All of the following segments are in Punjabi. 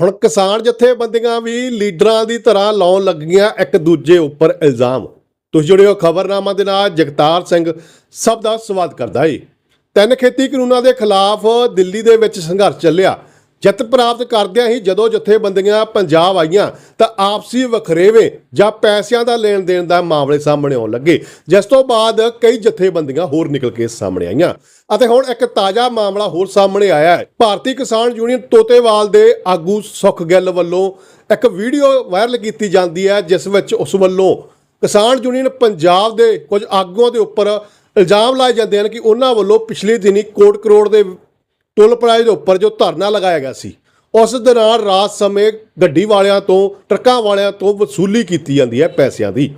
ਹੁਣ ਕਿਸਾਨ ਜਥੇਬੰਦੀਆਂ ਵੀ ਲੀਡਰਾਂ ਦੀ ਤਰ੍ਹਾਂ ਲਾਉਣ ਲੱਗੀਆਂ ਇੱਕ ਦੂਜੇ ਉੱਪਰ ਇਲਜ਼ਾਮ। ਤੁਸੀਂ ਜੁੜੇ ਹੋ ਖਬਰਨਾਮਾ ਦੇ ਨਾਲ, ਜਗਤਾਰ ਸਿੰਘ ਸਭ ਦਾ ਸਵਾਗਤ ਕਰਦਾ ਏ। ਤਿੰਨ ਖੇਤੀ ਕਾਨੂੰਨਾਂ ਦੇ ਖਿਲਾਫ ਦਿੱਲੀ ਦੇ ਵਿੱਚ ਸੰਘਰਸ਼ ਚੱਲਿਆ। ਜਿੱਤ ਪ੍ਰਾਪਤ ਕਰਦਿਆਂ ਹੀ ਜਦੋਂ ਜਥੇਬੰਦੀਆਂ ਪੰਜਾਬ ਆਈਆਂ ਤਾਂ ਆਪਸੀ ਵਖਰੇਵੇਂ ਜਾਂ ਪੈਸਿਆਂ ਦਾ ਲੈਣ ਦੇਣ ਦਾ ਮਾਮਲੇ ਸਾਹਮਣੇ ਆਉਣ ਲੱਗੇ। ਜਿਸ ਤੋਂ ਬਾਅਦ ਕਈ ਜਥੇਬੰਦੀਆਂ ਹੋਰ ਨਿਕਲ ਕੇ ਸਾਹਮਣੇ ਆਈਆਂ। ਅਤੇ ਹੁਣ ਇੱਕ ਤਾਜ਼ਾ ਮਾਮਲਾ ਹੋਰ ਸਾਹਮਣੇ ਆਇਆ ਹੈ। ਭਾਰਤੀ ਕਿਸਾਨ ਯੂਨੀਅਨ ਤੋਤੇਵਾਲ ਦੇ ਆਗੂ ਸੁਖ ਗਿੱਲ ਵੱਲੋਂ ਇੱਕ ਵੀਡੀਓ ਵਾਇਰਲ ਕੀਤੀ ਜਾਂਦੀ ਹੈ, ਜਿਸ ਵਿੱਚ ਉਸ ਵੱਲੋਂ ਕਿਸਾਨ ਯੂਨੀਅਨ ਪੰਜਾਬ ਦੇ ਕੁਝ ਆਗੂਆਂ ਦੇ ਉੱਪਰ ਇਲਜ਼ਾਮ ਲਾਏ ਜਾਂਦੇ ਹਨ ਕਿ ਉਹਨਾਂ ਵੱਲੋਂ ਪਿਛਲੇ ਦਿਨੀ ਕੋਟ ਕਰੋੜ ਦੇ ਟੋਲ ਪਲਾਜ਼ੇ ਦੇ ਉੱਪਰ ਜੋ ਧਰਨਾ ਲਗਾਇਆ ਗਿਆ ਸੀ, ਉਸ ਦੌਰਾਨ ਰਾਤ ਸਮੇਂ ਗੱਡੀ ਵਾਲਿਆਂ ਤੋਂ, ਟਰੱਕਾਂ ਵਾਲਿਆਂ ਤੋਂ ਵਸੂਲੀ ਕੀਤੀ ਜਾਂਦੀ ਹੈ ਪੈਸਿਆਂ ਦੀ।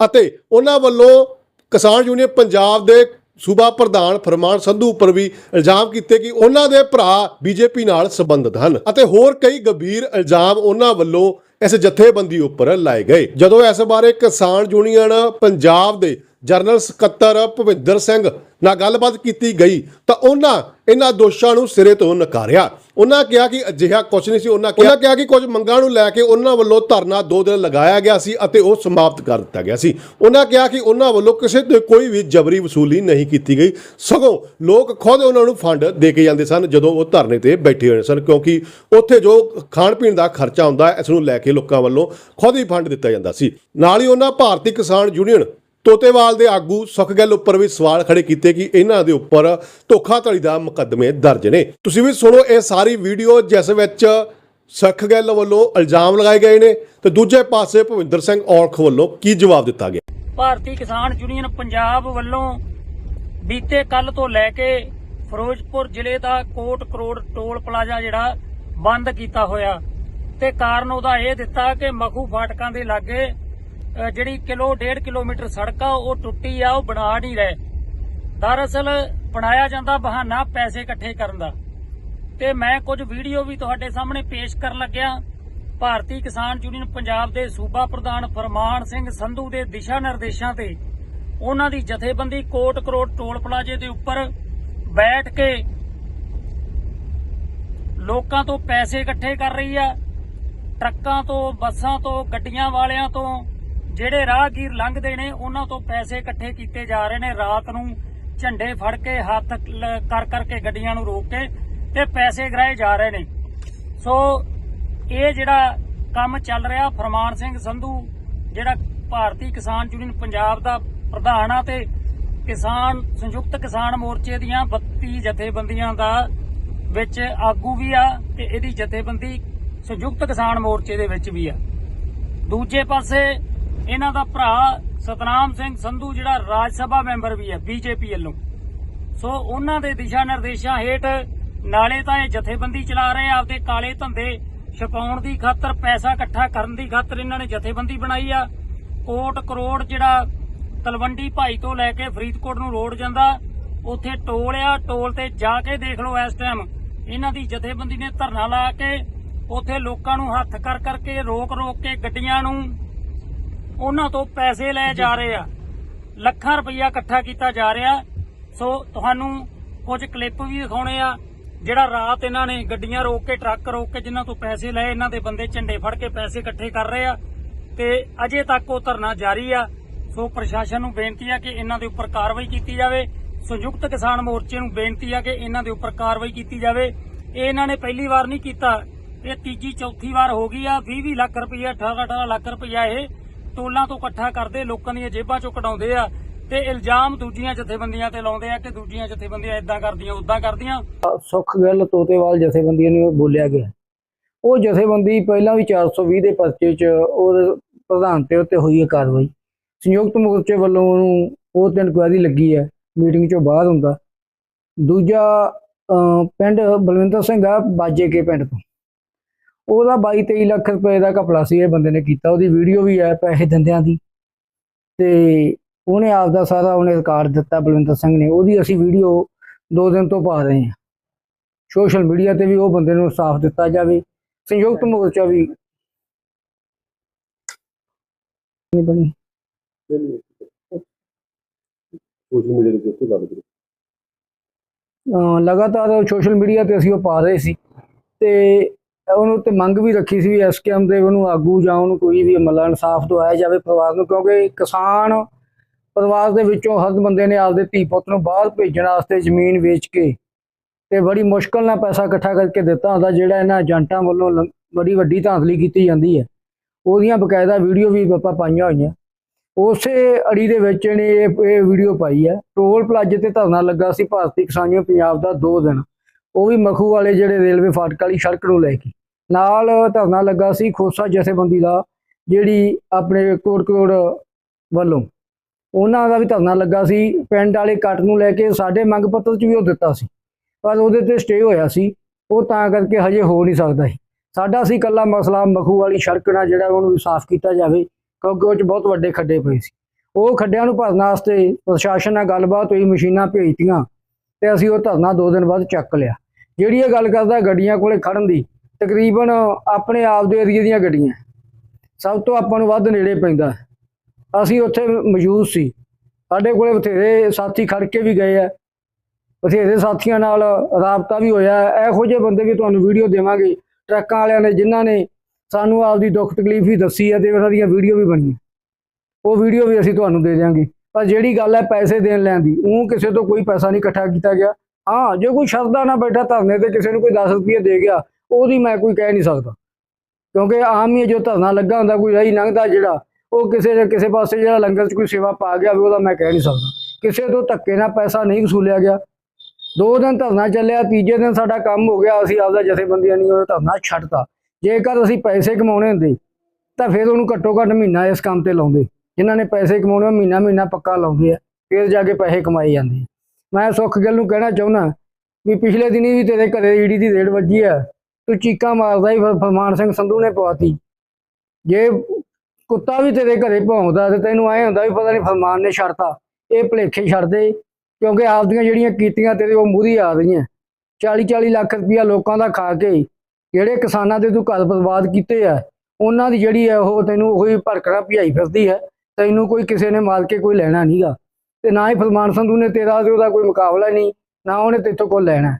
ਅਤੇ ਉਹਨਾਂ ਵੱਲੋਂ ਕਿਸਾਨ ਯੂਨੀਅਨ ਪੰਜਾਬ ਦੇ ਸੂਬਾ ਪ੍ਰਧਾਨ ਫਰਮਾਨ ਸੰਧੂ ਉੱਪਰ ਵੀ ਇਲਜ਼ਾਮ ਕੀਤੇ ਕਿ ਉਹਨਾਂ ਦੇ ਭਰਾ ਬੀਜੇਪੀ ਨਾਲ ਸੰਬੰਧਿਤ ਹਨ। ਅਤੇ ਹੋਰ ਕਈ ਗੰਭੀਰ ਇਲਜ਼ਾਮ ਉਹਨਾਂ ਵੱਲੋਂ ਇਸ ਜਥੇਬੰਦੀ ਉੱਪਰ ਲਾਏ ਗਏ। ਜਦੋਂ ਇਸ ਬਾਰੇ ਕਿਸਾਨ ਯੂਨੀਅਨ ਪੰਜਾਬ ਦੇ ਜਨਰਲ ਸਕੱਤਰ ਭਵਿੰਦਰ ਸਿੰਘ ਨਾਲ ਗੱਲਬਾਤ ਕੀਤੀ ਗਈ ਤਾਂ ਉਹਨਾਂ ਇਹਨਾਂ ਦੋਸ਼ਾਂ ਨੂੰ ਸਿਰੇ ਤੋਂ ਨਕਾਰਿਆ। ਉਹਨਾਂ ਕਿਹਾ ਕਿ ਅਜਿਹਾ ਕੁਝ ਨਹੀਂ ਸੀ, ਉਹਨਾਂ ਕਿਹਾ ਉਹਨਾਂ ਕਿਹਾ ਕਿ ਕੁਝ ਮੰਗਾਂ ਨੂੰ ਲੈ ਕੇ ਉਹਨਾਂ ਵੱਲੋਂ ਧਰਨਾ ਦੋ ਦਿਨ ਲਗਾਇਆ ਗਿਆ ਸੀ ਅਤੇ ਉਹ ਸਮਾਪਤ ਕਰ ਦਿੱਤਾ ਗਿਆ ਸੀ। ਉਹਨਾਂ ਕਿਹਾ ਕਿ ਉਹਨਾਂ ਵੱਲੋਂ ਕਿਸੇ ਤੇ ਕੋਈ ਵੀ ਜਬਰੀ ਵਸੂਲੀ ਨਹੀਂ ਕੀਤੀ ਗਈ। ਸਗੋਂ ਲੋਕ ਖੁਦ ਉਹਨਾਂ ਨੂੰ ਫੰਡ ਦੇ ਕੇ ਜਾਂਦੇ ਸਨ ਜਦੋਂ ਉਹ ਧਰਨੇ ਤੇ ਬੈਠੇ ਹੋਏ ਸਨ, ਕਿਉਂਕਿ ਉੱਥੇ ਜੋ ਖਾਣ ਪੀਣ ਦਾ ਖਰਚਾ ਹੁੰਦਾ, ਇਸ ਨੂੰ ਲੈ ਕੇ ਲੋਕਾਂ ਵੱਲੋਂ ਖੁਦ ਹੀ ਫੰਡ ਦਿੱਤਾ ਜਾਂਦਾ ਸੀ। ਨਾਲ ਹੀ ਉਹਨਾਂ ਭਾਰਤੀ ਕਿਸਾਨ ਯੂਨੀਅਨ ਤੋਤੇਵਾਲ ਦੇ ਆਗੂ ਸੁਖਗਿੱਲ ਉੱਪਰ ਵੀ ਸਵਾਲ ਖੜੇ ਕੀਤੇ ਕਿ ਇਹਨਾਂ ਦੇ ਉੱਪਰ ਧੋਖਾਧੜੀ ਦਾ ਮੁਕੱਦਮੇ ਦਰਜ ਨੇ। ਤੁਸੀਂ ਵੀ ਸੁਣੋ ਇਹ ਸਾਰੀ ਵੀਡੀਓ ਜਿਸ ਵਿੱਚ ਸੁਖਗਿੱਲ ਵੱਲੋਂ ਇਲਜ਼ਾਮ ਲਗਾਏ ਗਏ ਨੇ ਤੇ ਦੂਜੇ ਪਾਸੇ ਭਵਿੰਦਰ ਸਿੰਘ ਔਲਖ ਵੱਲੋਂ ਕੀ ਜਵਾਬ ਦਿੱਤਾ ਗਿਆ? ਭਾਰਤੀ ਕਿਸਾਨ ਯੂਨੀਅਨ ਪੰਜਾਬ ਵੱਲੋਂ ਬੀਤੇ ਕੱਲ ਤੋਂ ਲੈ ਕੇ ਫਿਰੋਜ਼ਪੁਰ ਜ਼ਿਲ੍ਹੇ ਦਾ ਕੋਟ ਕਰੋੜ ਟੋਲ ਪਲਾਜ਼ਾ ਜਿਹੜਾ ਬੰਦ ਕੀਤਾ ਹੋਇਆ ਤੇ ਕਾਰਨ ਉਹਦਾ ਇਹ ਦਿੱਤਾ ਕਿ ਮਖੂ ਫਾਟਕਾਂ ਦੇ ਲਾਗੇ ਜਿਹੜੀ ਕਿਲੋ 1.5 ਕਿਲੋਮੀਟਰ ਸੜਕ ਆ, ਉਹ ਟੁੱਟੀ ਆ, ਉਹ ਬਣਾ ਨਹੀਂ ਰਹੇ। ਦਰਅਸਲ ਬਣਾਇਆ ਜਾਂਦਾ ਬਹਾਨਾ ਪੈਸੇ ਇਕੱਠੇ ਕਰਨ ਦਾ। ਤੇ ਮੈਂ ਕੁਝ ਵੀਡੀਓ ਵੀ ਤੁਹਾਡੇ ਸਾਹਮਣੇ ਪੇਸ਼ ਕਰਨ ਲੱਗਿਆ। ਭਾਰਤੀ ਕਿਸਾਨ ਯੂਨੀਅਨ ਪੰਜਾਬ ਦੇ ਸੂਬਾ ਪ੍ਰਧਾਨ ਫਰਮਾਨ ਸਿੰਘ ਸੰਧੂ ਦੇ ਦਿਸ਼ਾ ਨਿਰਦੇਸ਼ਾਂ ਤੇ ਉਹਨਾਂ ਦੀ ਜਥੇਬੰਦੀ ਕੋਟ ਕਰੋੜ ਟੋਲ ਪਲਾਜ਼ੇ ਦੇ ਉੱਪਰ ਬੈਠ ਕੇ ਲੋਕਾਂ ਤੋਂ ਪੈਸੇ ਇਕੱਠੇ ਕਰ ਰਹੀ ਆ। ਟਰੱਕਾਂ ਤੋਂ, ਬੱਸਾਂ ਤੋਂ, ਗੱਡੀਆਂ ਵਾਲਿਆਂ ਤੋਂ ਜਿਹੜੇ ਰਾਹਗੀਰ ਲੰਘਦੇ ਨੇ, ਉਹਨਾਂ ਤੋਂ ਪੈਸੇ ਇਕੱਠੇ ਕੀਤੇ ਜਾ ਰਹੇ ਨੇ। ਰਾਤ ਨੂੰ ਝੰਡੇ ਫੜ ਕੇ, ਹੱਥ ਲ- ਕਰ ਕਰਕੇ ਗੱਡੀਆਂ ਨੂੰ ਰੋਕ ਕੇ ਤੇ ਪੈਸੇ ਗਰਾਏ ਜਾ ਰਹੇ ਨੇ। ਸੋ ਇਹ ਜਿਹੜਾ ਕੰਮ ਚੱਲ ਰਿਹਾ, ਫਰਮਾਨ ਸਿੰਘ ਸੰਧੂ, ਜਿਹੜਾ ਭਾਰਤੀ ਕਿਸਾਨ ਯੂਨੀਅਨ ਪੰਜਾਬ ਦਾ ਪ੍ਰਧਾਨ ਆ ਤੇ ਕਿਸਾਨ, ਸੰਯੁਕਤ ਕਿਸਾਨ ਮੋਰਚੇ ਦੀਆਂ 32 ਜਥੇਬੰਦੀਆਂ ਦਾ ਵਿੱਚ ਆਗੂ ਵੀ ਆ ਤੇ ਇਹਦੀ ਜਥੇਬੰਦੀ ਸੰਯੁਕਤ ਕਿਸਾਨ ਮੋਰਚੇ ਦੇ ਵਿੱਚ ਵੀ ਆ। ਦੂਜੇ ਪਾਸੇ ਇਹਨਾਂ ਦਾ ਭਰਾ ਸਤਨਾਮ ਸਿੰਘ ਸੰਧੂ, ਜਿਹੜਾ ਰਾਜ ਸਭਾ ਮੈਂਬਰ ਵੀ ਹੈ, ਬੀਜੇਪੀ ਵੱਲੋਂ। ਸੋ ਉਹਨਾਂ ਦੇ ਦਿਸ਼ਾ ਨਿਰਦੇਸ਼ਾਂ ਹੇਠ ਨਾਲੇ ਤਾਂ ਇਹ ਜਥੇਬੰਦੀ ਚਲਾ ਰਹੇ ਆ, ਆਪਦੇ ਕਾਲੇ ਧੰਦੇ ਛਪਾਉਣ ਦੀ ਖਾਤਰ, ਪੈਸਾ ਇਕੱਠਾ ਕਰਨ ਦੀ ਖਾਤਰ ਇਹਨਾਂ ਨੇ ਜਥੇਬੰਦੀ ਬਣਾਈ ਆ। ਕੋਟ ਕਰੋੜ ਜਿਹੜਾ ਤਲਵੰਡੀ ਭਾਈ ਤੋਂ ਲੈ ਕੇ ਫਰੀਦਕੋਟ ਨੂੰ ਰੋਡ ਜਾਂਦਾ, ਉੱਥੇ ਟੋਲ ਆ, ਟੋਲ ਤੇ ਜਾ ਕੇ ਦੇਖ ਲਓ ਇਸ ਟਾਈਮ ਇਹਨਾਂ ਦੀ ਜਥੇਬੰਦੀ ਨੇ ਧਰਨਾ ਲਾ ਕੇ ਉੱਥੇ ਲੋਕਾਂ ਨੂੰ ਹੱਥ ਕਰ ਕਰਕੇ ਰੋਕ ਰੋਕ ਕੇ ਗੱਡੀਆਂ ਨੂੰ ਉਹਨਾਂ ਤੋਂ ਪੈਸੇ ਲੈ ਜਾ ਰਹੇ ਆ। ਲੱਖਾਂ ਰੁਪਈਆ ਇਕੱਠਾ ਕੀਤਾ ਜਾ ਰਿਹਾ। ਸੋ ਤੁਹਾਨੂੰ ਕੁਝ ਕਲਿੱਪ ਵੀ ਦਿਖਾਉਣੇ ਆ, ਜਿਹੜਾ ਰਾਤ ਇਹਨਾਂ ਨੇ ਗੱਡੀਆਂ ਰੋਕ ਕੇ, ਟਰੱਕ ਰੋਕ ਕੇ ਜਿਨ੍ਹਾਂ ਤੋਂ ਪੈਸੇ ਲਏ, ਇਹਨਾਂ ਦੇ ਬੰਦੇ ਝੰਡੇ ਫੜ ਕੇ ਪੈਸੇ ਇਕੱਠੇ ਕਰ ਰਹੇ ਆ। ਤੇ ਅਜੇ ਤੱਕ ਉਹ ਧਰਨਾ ਜਾਰੀ ਆ। ਸੋ ਪ੍ਰਸ਼ਾਸਨ ਨੂੰ ਬੇਨਤੀ ਆ ਕਿ ਇਹਨਾਂ ਦੇ ਉੱਪਰ ਕਾਰਵਾਈ ਕੀਤੀ ਜਾਵੇ। ਸੰਯੁਕਤ ਕਿਸਾਨ ਮੋਰਚੇ ਨੂੰ ਬੇਨਤੀ ਆ ਕਿ ਇਹਨਾਂ ਦੇ ਉੱਪਰ ਕਾਰਵਾਈ ਕੀਤੀ ਜਾਵੇ। ਇਹ ਇਹਨਾਂ ਨੇ ਪਹਿਲੀ ਵਾਰ ਨਹੀਂ ਕੀਤਾ। ਇਹ ਤੀਜੀ, ਚੌਥੀ ਵਾਰ ਹੋ ਗਈ ਆ। 20 20 ਲੱਖ ਰੁਪਈਆ 18 18 ਲੱਖ ਰੁਪਈਆ ਇਹ ਟੋਲਾਂ ਤੋਂ ਇਕੱਠਾ ਕਰਦੇ, ਲੋਕਾਂ ਦੀਆਂ ਜੇਬਾਂ ਚੋਂ ਕਢਾਉਂਦੇ ਆ ਤੇ ਇਲਜ਼ਾਮ ਦੂਜੀਆਂ ਜਥੇਬੰਦੀਆਂ ਤੇ ਲਾਉਂਦੇ ਆ ਕਿ ਦੂਜੀਆਂ ਜਥੇਬੰਦੀਆਂ ਇਦਾਂ ਕਰਦੀਆਂ ਉਦਾਂ ਕਰਦੀਆਂ। ਸੁੱਖ ਗੱਲ, ਤੋਤੇਵਾਲ ਜਥੇਬੰਦੀਆਂ ਨੂੰ ਬੋਲਿਆ ਗਿਆ। ਉਹ ਜਥੇਬੰਦੀ ਪਹਿਲਾਂ ਵੀ 420 ਦੇ ਪਰਚੇ 'ਚ ਉਹਦੇ ਪ੍ਰਧਾਨ ਤੇ ਉੱਤੇ ਹੋਈ ਹੈ ਕਾਰਵਾਈ। ਸੰਯੁਕਤ ਮੋਰਚੇ ਵੱਲੋਂ ਉਹਨੂੰ ਉਹ ਦਿਨ ਇਨਕੁਆਇਰੀ ਲੱਗੀ ਹੈ, ਮੀਟਿੰਗ 'ਚੋਂ ਬਾਅਦ ਹੁੰਦਾ। ਦੂਜਾ ਪਿੰਡ ਬਲਵਿੰਦਰ ਸਿੰਘ ਆ ਬਾਜੇ ਕੇ ਪਿੰਡ ਤੋਂ। ਉਹਦਾ 22 23 ਲੱਖ ਰੁਪਏ ਦਾ ਘਪਲਾ ਸੀ ਇਹ ਬੰਦੇ ਨੇ ਕੀਤਾ। ਉਹਦੀ ਵੀਡੀਓ ਵੀ ਹੈ ਪੈਸੇ ਦਿੰਦਿਆਂ ਦੀ। ਤੇ ਉਹਨੇ ਆਪ ਦਾ ਸਾਰਾ ਉਹਨੇ ਰਿਕਾਰਡ ਦਿੱਤਾ ਬਲਵਿੰਦਰ ਸਿੰਘ ਨੇ। ਉਹਦੀ ਅਸੀਂ ਵੀਡੀਓ ਦੋ ਦਿਨ ਤੋਂ ਪਾ ਰਹੇ ਹਾਂ। ਸੋਸ਼ਲ ਮੀਡੀਆ ਤੇ ਵੀ ਉਹ ਬੰਦੇ ਨੂੰ ਸਾਫ਼ ਦਿੱਤਾ ਜਾਵੇ। ਸੰਯੁਕਤ ਮੋਰਚਾ ਵੀ ਨਹੀਂ ਬਣੀ। ਸੋਸ਼ਲ ਮੀਡੀਆ ਲਗਾਤਾਰ ਸੋਸ਼ਲ ਮੀਡੀਆ ਤੇ ਅਸੀਂ ਉਹ ਪਾ ਰਹੇ ਸੀ। ਤੇ ਉਹਨੂੰ ਤੇ ਮੰਗ ਵੀ ਰੱਖੀ ਸੀ ਵੀ ਐਸਕੇਐਮ ਦੇ ਉਹਨੂੰ ਆਗੂ ਜਾਂ ਉਹਨੂੰ ਕੋਈ ਵੀ ਅਮਲਾ ਇਨਸਾਫ ਦਵਾਇਆ ਜਾਵੇ ਪਰਿਵਾਰ ਨੂੰ, ਕਿਉਂਕਿ ਕਿਸਾਨ ਪਰਿਵਾਰ ਦੇ ਵਿੱਚੋਂ ਹਰ ਬੰਦੇ ਨੇ ਆਪਦੇ ਧੀ ਪੁੱਤ ਨੂੰ ਬਾਹਰ ਭੇਜਣ ਵਾਸਤੇ ਜ਼ਮੀਨ ਵੇਚ ਕੇ ਤੇ ਬੜੀ ਮੁਸ਼ਕਲ ਨਾਲ ਪੈਸਾ ਇਕੱਠਾ ਕਰਕੇ ਦਿੱਤਾ ਹੁੰਦਾ, ਜਿਹੜਾ ਇਹਨਾਂ ਏਜੰਟਾਂ ਵੱਲੋਂ ਲੰ- ਬੜੀ ਵੱਡੀ ਧਾਂਦਲੀ ਕੀਤੀ ਜਾਂਦੀ ਹੈ। ਉਹਦੀਆਂ ਬਕਾਇਦਾ ਵੀਡੀਓ ਵੀ ਆਪਾਂ ਪਾਈਆਂ ਹੋਈਆਂ। ਉਸੇ ਅੜੀ ਦੇ ਵਿੱਚ ਇਹਨੇ ਇਹ ਇਹ ਵੀਡੀਓ ਪਾਈ ਹੈ। ਟੋਲ ਪਲਾਜ਼ੇ ਤੇ ਧਰਨਾ ਲੱਗਾ ਸੀ, ਭਾਰਤੀ ਕਿਸਾਨ ਪੰਜਾਬ ਦਾ 2 ਦਿਨ। ਉਹ ਵੀ ਮਖੂ ਵਾਲੇ ਜਿਹੜੇ ਰੇਲਵੇ ਫਾਟਕ ਵਾਲੀ ਸੜਕ ਨੂੰ ਲੈ ਕੇ। ਨਾਲ ਧਰਨਾ ਲੱਗਾ ਸੀ ਖੋਸਾ ਜਥੇਬੰਦੀ ਦਾ, ਜਿਹੜੀ ਆਪਣੇ ਕੋਟ ਕੋਟ ਵੱਲੋਂ। ਉਹਨਾਂ ਦਾ ਵੀ ਧਰਨਾ ਲੱਗਾ ਸੀ, ਪਿੰਡ ਵਾਲੇ ਕੱਟ ਨੂੰ ਲੈ ਕੇ ਸਾਡੇ ਮੰਗ ਪੱਤਰ 'ਚ ਵੀ ਉਹ ਦਿੱਤਾ ਸੀ। ਪਰ ਉਹਦੇ ਤੇ ਸਟੇ ਹੋਇਆ ਸੀ, ਉਹ ਤਾਂ ਕਰਕੇ ਹਜੇ ਹੋ ਨਹੀਂ ਸਕਦਾ ਸੀ। ਸਾਡਾ ਸੀ ਕੱਲਾ ਮਸਲਾ, ਮਖੂ ਵਾਲੀ ਸੜਕ ਨਾਲ ਜਿਹੜਾ ਉਹਨੂੰ ਸਾਫ਼ ਕੀਤਾ ਜਾਵੇ, ਕਿਉਂਕਿ ਉਹ 'ਚ ਬਹੁਤ ਵੱਡੇ ਖੱਡੇ ਪਏ ਸੀ। ਉਹ ਖੱਡਿਆਂ ਨੂੰ ਭਰਨ ਵਾਸਤੇ ਪ੍ਰਸ਼ਾਸਨ ਨਾਲ ਗੱਲਬਾਤ ਹੋਈ, ਮਸ਼ੀਨਾਂ ਭੇਜਤੀਆਂ ਤੇ ਅਸੀਂ ਉਹ ਧਰਨਾ ਦੋ ਦਿਨ ਬਾਅਦ ਚੱਕ ਲਿਆ। ਜਿਹੜੀ ਇਹ ਗੱਲ ਕਰਦਾ, ਗੱਡੀਆਂ ਕੋਲੇ ਖੜਨ ਦੀ ਤਕਰੀਬਨ ਆਪਣੇ ਆਪ ਦੇ ਏਰੀਏ ਦੀਆਂ ਗੱਡੀਆਂ। ਸਭ ਤੋਂ ਆਪਾਂ ਨੂੰ ਵੱਧ ਨੇੜੇ ਪੈਂਦਾ ਅਸੀਂ ਉੱਥੇ ਮੌਜੂਦ ਸੀ। ਸਾਡੇ ਕੋਲੇ ਬਥੇਰੇ ਸਾਥੀ ਖੜ ਕੇ ਵੀ ਗਏ ਆ। ਬਥੇਰੇ ਸਾਥੀਆਂ ਨਾਲ ਰਾਬਤਾ ਵੀ ਹੋਇਆ ਇਹੋ ਜਿਹੇ ਬੰਦੇ ਵੀ ਤੁਹਾਨੂੰ ਵੀਡੀਓ ਦੇਵਾਂਗੇ। ਟਰੱਕਾਂ ਵਾਲਿਆਂ ਨੇ ਜਿਨ੍ਹਾਂ ਨੇ ਸਾਨੂੰ ਆਪਦੀ ਦੁੱਖ ਤਕਲੀਫ ਵੀ ਦੱਸੀ ਹੈ ਤੇ ਉਹਨਾਂ ਦੀਆਂ ਵੀਡੀਓ ਵੀ ਬਣੀਆਂ। ਉਹ ਵੀਡੀਓ ਵੀ ਅਸੀਂ ਤੁਹਾਨੂੰ ਦੇ ਦਿਆਂਗੇ। ਪਰ ਜਿਹੜੀ ਗੱਲ ਹੈ ਪੈਸੇ ਦੇਣ ਲੈਣ ਦੀ ਉਹ ਕਿਸੇ ਤੋਂ ਕੋਈ ਪੈਸਾ ਨਹੀਂ ਇਕੱਠਾ ਕੀਤਾ ਗਿਆ। ਹਾਂ, ਜੇ ਕੋਈ ਸ਼ਰਦਾ ਨਾ ਬੈਠਾ ਧਰਨੇ ਤੇ ਕਿਸੇ ਨੂੰ ਕੋਈ 10 ਰੁਪਏ ਦੇ ਗਿਆ ਉਹਦੀ ਮੈਂ ਕੋਈ ਕਹਿ ਨਹੀਂ ਸਕਦਾ। ਕਿਉਂਕਿ ਆਮ ਹੀ ਜੋ ਧਰਨਾ ਲੱਗਾ ਹੁੰਦਾ, ਕੋਈ ਰਹੀ ਲੰਘਦਾ ਜਿਹੜਾ, ਉਹ ਕਿਸੇ ਦੇ ਕਿਸੇ ਪਾਸੇ ਜਿਹੜਾ ਲੰਗਰ 'ਚ ਕੋਈ ਸੇਵਾ ਪਾ ਗਿਆ ਵੀ ਉਹਦਾ ਮੈਂ ਕਹਿ ਨਹੀਂ ਸਕਦਾ। ਕਿਸੇ ਤੋਂ ਧੱਕੇ ਨਾਲ ਪੈਸਾ ਨਹੀਂ ਵਸੂਲਿਆ ਗਿਆ। ਦੋ ਦਿਨ ਧਰਨਾ ਚੱਲਿਆ, ਤੀਜੇ ਦਿਨ ਸਾਡਾ ਕੰਮ ਹੋ ਗਿਆ, ਅਸੀਂ ਆਪਦਾ ਜਥੇਬੰਦੀਆਂ ਨਹੀਂ ਉਹ ਧਰਨਾ ਛੱਡਤਾ। ਜੇਕਰ ਅਸੀਂ ਪੈਸੇ ਕਮਾਉਣੇ ਹੁੰਦੇ, ਤਾਂ ਫਿਰ ਉਹਨੂੰ ਘੱਟੋ ਘੱਟ ਮਹੀਨਾ ਇਸ ਕੰਮ ਤੇ ਲਾਉਂਦੇ। ਜਿਨ੍ਹਾਂ ਨੇ ਪੈਸੇ ਕਮਾਉਣੇ, ਉਹ ਮਹੀਨਾ ਮਹੀਨਾ ਪੱਕਾ ਲਾਉਂਦੇ ਆ, ਫਿਰ ਜਾ ਕੇ ਪੈਸੇ ਕਮਾਏ ਜਾਂਦੇ ਮੈਂ ਸੁੱਖ ਗੱਲ ਨੂੰ ਕਹਿਣਾ ਚਾਹੁੰਦਾ ਵੀ ਪਿਛਲੇ ਦਿਨੀ ਵੀ ਤੇਰੇ ਘਰੇ ਈਡੀ ਦੀ ਰੇਡ ਵੱਜੀ ਆ। ਤੂੰ ਚੀਕਾਂ ਮਾਰਦਾ ਹੀ ਫਿਰ ਫਰਮਾਨ ਸਿੰਘ ਸੰਧੂ ਨੇ ਪਵਾਤੀ। ਜੇ ਕੁੱਤਾ ਵੀ ਤੇਰੇ ਘਰੇ ਭੌਂਕਦਾ ਤੇ ਤੈਨੂੰ ਐ ਹੁੰਦਾ ਵੀ ਪਤਾ ਨਹੀਂ ਫਰਮਾਨ ਨੇ ਛੱਡਤਾ, ਇਹ ਭਲੇਖੇ ਛੱਡਦੇ, ਕਿਉਂਕਿ ਆਪਦੀਆਂ ਜਿਹੜੀਆਂ ਕੀਤੀਆਂ ਤੇਰੇ ਉਹ ਮੂਹਰੀ ਆ ਰਹੀਆਂ 40 40 ਲੱਖ ਰੁਪਇਆ ਲੋਕਾਂ ਦਾ ਖਾ ਕੇ ਜਿਹੜੇ ਕਿਸਾਨਾਂ ਦੇ ਤੂੰ ਘਰ ਬਰਬਾਦ ਕੀਤੇ ਆ, ਉਹਨਾਂ ਦੀ ਜਿਹੜੀ ਹੈ ਉਹ ਤੈਨੂੰ ਉਹੀ ਭਰਕੜਾ ਭਜਾਈ ਫਿਰਦੀ ਹੈ, ਤੈਨੂੰ ਕੋਈ ਕਿਸੇ ਨੇ ਮਾਰ ਕੇ ਕੋਈ ਲੈਣਾ ਨਹੀਂਗਾ ਤੇ ਨਾ ਹੀ ਫਰਮਾਨ ਸੰਧੂ ਨੇ ਤੇਰਾ ਤੇ ਉਹਦਾ ਕੋਈ ਮੁਕਾਬਲਾ ਨਹੀਂ, ਨਾ ਉਹਨੇ ਤੇਥੋਂ ਕੋਈ ਲੈਣਾ।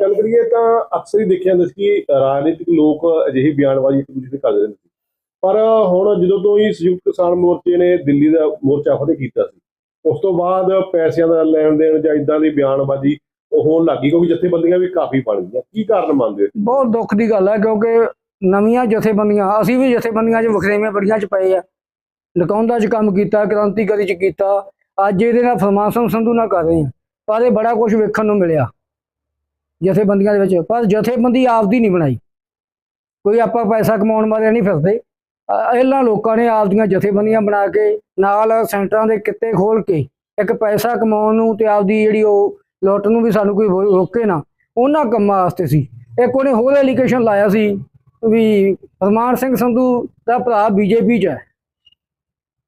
ਗੱਲ ਕਰੀਏ ਤਾਂ ਅਕਸਰ ਹੀ ਦੇਖਿਆ ਜਾਂਦਾ ਸੀ ਕਿ ਰਾਜਨੀਤਿਕ ਲੋਕ ਅਜਿਹੀ ਬਿਆਨਬਾਜ਼ੀ ਇੱਕ ਦੂਜੇ ਤੇ ਕਰਦੇ ਰਹਿੰਦੇ ਸੀ। ਪਰ ਹੁਣ ਜਦੋਂ ਤੋਂ ਹੀ ਸੰਯੁਕਤ ਕਿਸਾਨ ਮੋਰਚੇ ਨੇ ਦਿੱਲੀ ਦਾ ਮੋਰਚਾ ਫਤਿਹ ਕੀਤਾ ਸੀ, ਉਸ ਤੋਂ ਬਾਅਦ ਪੈਸਿਆਂ ਦਾ ਲੈਣ ਦੇਣ ਜਾਂ ਇਦਾਂ ਦੀ ਬਿਆਨਬਾਜ਼ੀ ਉਹ ਹੋਣ ਲੱਗੀ ਕਿਉਂਕਿ ਜਥੇਬੰਦੀਆਂ ਵੀ ਕਾਫੀ ਬਣ ਗਈਆਂ। ਕੀ ਕਾਰਨ ਮੰਨਦੇ ਹੋ ਬਹੁਤ ਦੁੱਖ ਦੀ ਗੱਲ ਹੈ, ਕਿਉਂਕਿ ਨਵੀਆਂ ਜਥੇਬੰਦੀਆਂ, ਅਸੀਂ ਵੀ ਜਥੇਬੰਦੀਆਂ 'ਚ ਵਖਰੇਵੇਂ ਬੜੀਆਂ 'ਚ ਪਏ ਆ। ਲਕਾਉਂਦਾ 'ਚ ਕੰਮ ਕੀਤਾ, ਕ੍ਰਾਂਤੀਕਾਰੀ 'ਚ ਕੀਤਾ, ਅੱਜ ਇਹਦੇ ਨਾਲ ਫਰਮਾਨ ਸਿੰਘ ਸੰਧੂ ਨਾਲ ਕਰ ਰਹੇ ਆ ਪਰ ਇਹ ਬੜਾ ਕੁਝ ਵੇਖਣ ਨੂੰ ਮਿਲਿਆ। ਜਥੇਬੰਦੀਆਂ ਦੇ ਵਿੱਚ, ਪਰ ਜਥੇਬੰਦੀ ਆਪਦੀ ਨਹੀਂ ਬਣਾਈ। ਕੋਈ ਆਪਾਂ ਪੈਸਾ ਕਮਾਉਣ ਵਾਲੇ ਨਹੀਂ ਫਿਰਦੇ। ਇਹਨਾਂ ਲੋਕਾਂ ਨੇ ਆਪਦੀਆਂ ਜਥੇਬੰਦੀਆਂ ਬਣਾ ਕੇ, ਨਾਲ ਸੈਂਟਰਾਂ ਦੇ ਕਿੱਤੇ ਖੋਲ ਕੇ, ਇੱਕ ਪੈਸਾ ਕਮਾਉਣ ਨੂੰ ਤੇ ਆਪਦੀ ਜਿਹੜੀ ਉਹ ਲੁੱਟ ਨੂੰ ਵੀ ਸਾਨੂੰ ਕੋਈ ਰੋਕੇ ਨਾ। ਉਹਨਾਂ ਕੰਮਾਂ ਵਾਸਤੇ ਸੀ। ਇੱਕ ਉਹਨੇ ਹੋਰ ਐਲੀਗੇਸ਼ਨ ਲਾਇਆ ਸੀ ਵੀ ਫਰਮਾਨ ਸਿੰਘ ਸੰਧੂ ਦਾ ਭਰਾ ਬੀਜੇਪੀ 'ਚ ਹੈ।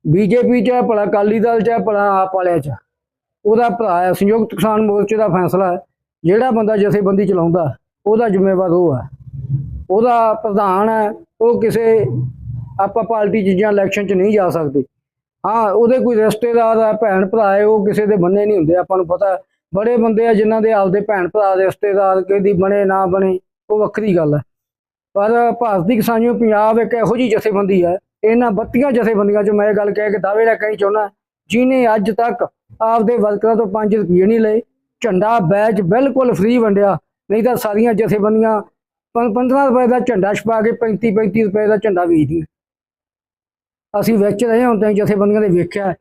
ਬੀਜੇਪੀ 'ਚ ਹੈ, ਭਲਾ ਅਕਾਲੀ ਦਲ 'ਚ ਹੈ, ਭਲਾ ਆਪ ਵਾਲਿਆਂ 'ਚ ਉਹਦਾ ਭਰਾ ਹੈ, ਸੰਯੁਕਤ ਕਿਸਾਨ ਮੋਰਚੇ ਦਾ ਫੈਸਲਾ ਹੈ। ਜਿਹੜਾ ਬੰਦਾ ਜਥੇਬੰਦੀ ਚਲਾਉਂਦਾ, ਉਹਦਾ ਜ਼ਿੰਮੇਵਾਰ ਉਹ ਆ। ਉਹਦਾ ਪ੍ਰਧਾਨ ਹੈ ਉਹ ਕਿਸੇ ਆਪਾਂ ਪਾਰਟੀ 'ਚ ਜਾਂ ਇਲੈਕਸ਼ਨ 'ਚ ਨਹੀਂ ਜਾ ਸਕਦੇ। ਹਾਂ, ਉਹਦੇ ਕੋਈ ਰਿਸ਼ਤੇਦਾਰ ਆ, ਭੈਣ ਭਰਾ ਹੈ ਉਹ ਕਿਸੇ ਦੇ ਬੰਨੇ ਨਹੀਂ ਹੁੰਦੇ, ਆਪਾਂ ਨੂੰ ਪਤਾ। ਬੜੇ ਬੰਦੇ ਆ ਜਿਨ੍ਹਾਂ ਦੇ ਆਪਦੇ ਭੈਣ ਭਰਾ ਦੇ ਰਿਸ਼ਤੇਦਾਰ, ਕਿਹਦੀ ਬਣੇ, ਨਾ ਬਣੇ, ਉਹ ਵੱਖਰੀ ਗੱਲ ਹੈ ਪਰ ਭਾਰਤੀ ਕਿਸਾਨ ਪੰਜਾਬ ਇੱਕ ਇਹੋ ਜਿਹੀ ਜਥੇਬੰਦੀ ਹੈ ਇਹਨਾਂ 32 ਜਥੇਬੰਦੀਆਂ 'ਚੋਂ ਮੈਂ ਇਹ ਗੱਲ ਕਹਿ ਕੇ ਦਾਅਵੇ ਨਾਲ ਕਹਿਣੀ ਚਾਹੁੰਦਾ ਜਿਨੇ ਅੱਜ ਤੱਕ ਆਪਦੇ ਵਰਕਰਾਂ ਤੋਂ 5 ਰੁਪਏ ਨਹੀਂ ਲਏ ਝੰਡਾ ਬੈਚ ਬਿਲਕੁਲ ਫ੍ਰੀ ਵੰਡਿਆ, ਨਹੀਂ ਤਾਂ ਸਾਰੀਆਂ ਜਥੇਬੰਦੀਆਂ 15 ਰੁਪਏ ਦਾ ਝੰਡਾ ਛਪਾ ਕੇ 35 35 ਰੁਪਏ ਦਾ ਝੰਡਾ ਵੇਚਦੀਆਂ। ਅਸੀਂ ਵਿੱਚ ਰਹੇ ਹਾਂ ਤਾਂ ਜਥੇਬੰਦੀਆਂ ਦੇ ਵੇਖਿਆ